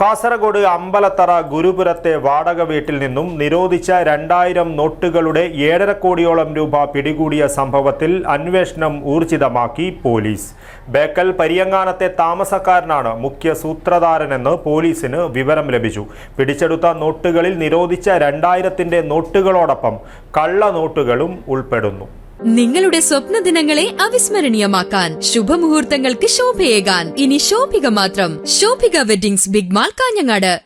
കാസർഗോഡ് അമ്പലത്തറ ഗുരുപുരത്തെ വാടക വീട്ടിൽ നിന്നും നിരോധിച്ച രണ്ടായിരം നോട്ടുകളുടെ ഏഴര കോടിയോളം രൂപ പിടികൂടിയ സംഭവത്തിൽ അന്വേഷണം ഊർജിതമാക്കി പോലീസ്. ബേക്കൽ പരിയങ്ങാനത്തെ താമസക്കാരനാണ് മുഖ്യ സൂത്രധാരനെന്ന് പോലീസിന് വിവരം ലഭിച്ചു. പിടിച്ചെടുത്ത നോട്ടുകളിൽ നിരോധിച്ച രണ്ടായിരത്തിന്റെ നോട്ടുകളോടൊപ്പം കള്ള നോട്ടുകളും ഉൾപ്പെടുന്നു. നിങ്ങളുടെ സ്വപ്ന ദിനങ്ങളെ അവിസ്മരണീയമാക്കാൻ ശുഭമുഹൂർത്തങ്ങൾക്ക് ശോഭയേകാൻ. ഇനി ശോഭിക മാത്രം. Shobhika weddings big mall Kanhangad.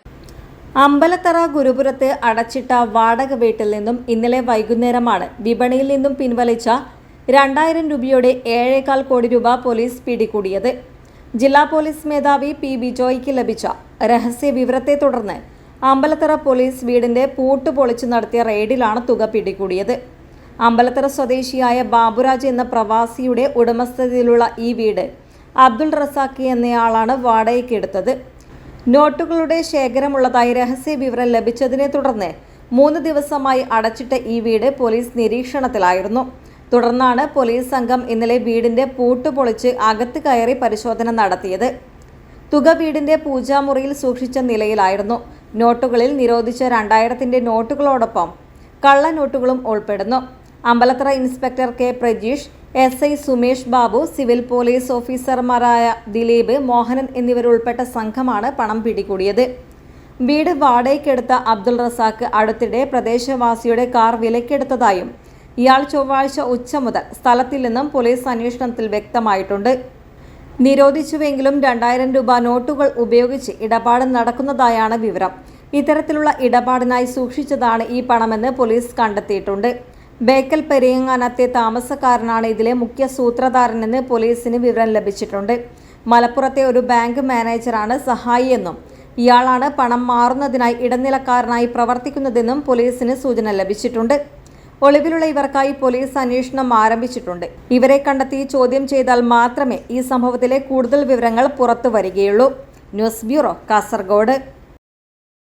Ambalathara ഗുരുപുരത്ത് അടച്ചിട്ട വാടക വീട്ടിൽ നിന്നും ഇന്നലെ വൈകുന്നേരമാണ് വിപണിയിൽ നിന്നും പിൻവലിച്ച രണ്ടായിരം രൂപയുടെ ഏഴേകാൽ കോടി രൂപ പോലീസ് പിടികൂടിയത്. ജില്ലാ പോലീസ് മേധാവി പി ബിജോയ്ക്ക് ലഭിച്ച രഹസ്യ വിവരത്തെ തുടർന്ന് അമ്പലത്തറ പോലീസ് വീടിന്റെ പൂട്ട് പൊളിച്ചു നടത്തിയ റെയ്ഡിലാണ് തുക പിടികൂടിയത്. അമ്പലത്തറ സ്വദേശിയായ ബാബുരാജ് എന്ന പ്രവാസിയുടെ ഉടമസ്ഥതയിലുള്ള ഈ വീട് അബ്ദുൾ റസാഖി എന്നയാളാണ് വാടകയ്ക്കെടുത്തത് നോട്ടുകളുടെ ശേഖരമുള്ളതായി രഹസ്യ വിവരം ലഭിച്ചതിനെ തുടർന്ന് മൂന്ന് ദിവസമായി അടച്ചിട്ട ഈ വീട് പോലീസ് നിരീക്ഷണത്തിലായിരുന്നു. തുടർന്നാണ് പോലീസ് സംഘം ഇന്നലെ വീടിന്റെ പൂട്ട് പൊളിച്ച് അകത്ത് കയറി പരിശോധന നടത്തിയത്. തുക വീടിന്റെ പൂജാമുറിയിൽ സൂക്ഷിച്ച നിലയിലായിരുന്നു. നോട്ടുകളിൽ നിരോധിച്ച രണ്ടായിരത്തിന്റെ നോട്ടുകളോടൊപ്പം കള്ളനോട്ടുകളും ഉൾപ്പെടുന്നു. Ambalathara inspector K Prajeesh S I Sumesh Babu civil police ഓഫീസർമാരായ ദിലീപ് മോഹനൻ എന്നിവരുൾപ്പെട്ട സംഘമാണ് പണം പിടികൂടിയത്. വീട് വാടകയ്ക്കെടുത്ത അബ്ദുൾ റസാഖ് അടുത്തിടെ പ്രദേശവാസിയുടെ കാർ വിലക്കെടുത്തതായും ഇയാൾ ചൊവ്വാഴ്ച ഉച്ച മുതൽ സ്ഥലത്തിൽ നിന്നും പോലീസ് അന്വേഷണത്തിൽ വ്യക്തമായിട്ടുണ്ട്. നിരോധിച്ചുവെങ്കിലും രണ്ടായിരം രൂപ നോട്ടുകൾ ഉപയോഗിച്ച് ഇടപാട് നടക്കുന്നതായാണ് വിവരം. ഇത്തരത്തിലുള്ള ഇടപാടിനായി സൂക്ഷിച്ചതാണ് ഈ പണമെന്ന് പോലീസ് കണ്ടെത്തിയിട്ടുണ്ട്. ബേക്കൽ പെരിയങ്ങാനത്തെ താമസക്കാരനാണ് ഇതിലെ മുഖ്യ സൂത്രധാരനെന്ന് പോലീസിന് വിവരം ലഭിച്ചിട്ടുണ്ട്. മലപ്പുറത്തെ ഒരു ബാങ്ക് മാനേജറാണ് സഹായിയെന്നും ഇയാളാണ് പണം മാറുന്നതിനായി ഇടനിലക്കാരനായി പ്രവർത്തിക്കുന്നതെന്നും പോലീസിന് സൂചന ലഭിച്ചിട്ടുണ്ട്. ഒളിവിലുള്ള ഇവർക്കായി പോലീസ് അന്വേഷണം ആരംഭിച്ചിട്ടുണ്ട്. ഇവരെ കണ്ടെത്തി ചോദ്യം ചെയ്താൽ മാത്രമേ ഈ സംഭവത്തിലെ കൂടുതൽ വിവരങ്ങൾ പുറത്തു വരികയുള്ളൂ. News bureau Kasaragod.